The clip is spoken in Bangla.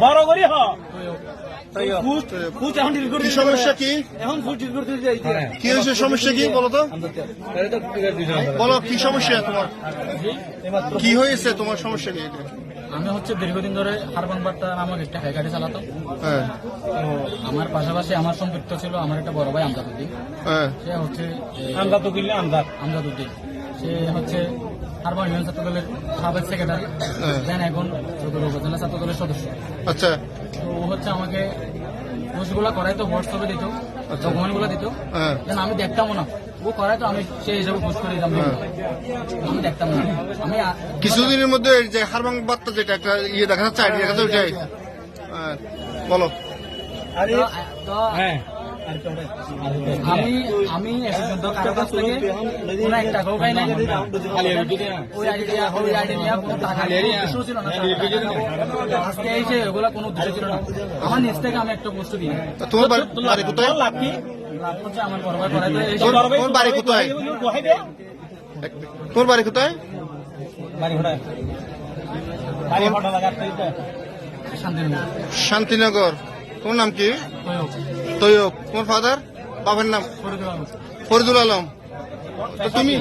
বড় করি হ। কি সমস্যা কি? এখন কি হয়েছে সমস্যা কি বলো তো? বলো কি সমস্যা তোমার? কি হয়েছে তোমার সমস্যা কি? আমি হচ্ছে দীর্ঘদিন ধরে হারবান বার্তা নামক একটা হাই গাড়ি চালাতাম। হ্যাঁ। তো আমার পাশাপাশি আমার সম্পৃক্ত ছিল আমার একটা বড় ভাই আমজাদুদ্দিন। হ্যাঁ। সে হচ্ছে আমরা আমরা সে হচ্ছে হারবান ইউনিয়ন ছাত্র দলের সাবেক সেক্রেটারি হ্যাঁ। দেন এখন চৌধুরী উপজেলা ছাত্র দলের সদস্য। আচ্ছা। তো ও হচ্ছে আমাকে পোস্টগুলো করাইতো হোয়াটসঅ্যাপে দিত ডকুমেন্টগুলো দিত। হ্যাঁ। দেন আমি দেখতামও না। ও করাইতো আমি সেই হিসাবে পোস্ট করে দিতাম। আমি দেখতাম না। আমি কিছুদিনের মধ্যে এই যে হারবাং বার্তা যেটা একটা ইয়ে দেখা যাচ্ছে আইডি দেখা যাচ্ছে ওইটাই। হ্যাঁ, বলো। তো- তো হ্যাঁ। আমি আমি পর্যন্ত কারও কাছ থেকে কোনো এক টাকাও পাই নাই। ওই আইডি নিয়ে কোনো টাকা উদ্দেশ্য ছিল না। আজকে এসে ওগুলা কোনো উদ্দেশ্য ছিল না। আমার নিজ থেকে আমি একটা বস্তু দিই তা তোমার বাড়ি বাড়ি কোথায়? লাভ কি? লাভ হচ্ছে আমার বড় ভাই করাইতে তোর- তোর বাড়ি কোথায়? দোহাই বাড়ি কোথায়? বাড়ি ঘোড়া বাড়ি ঘোড়া লাগাতে শান্তিনগর শান্তিনগর। তোমার নাম কি? তৈয়ব তোমার ফাদার বাবার নাম? ফরিদুল আলম। তুমি?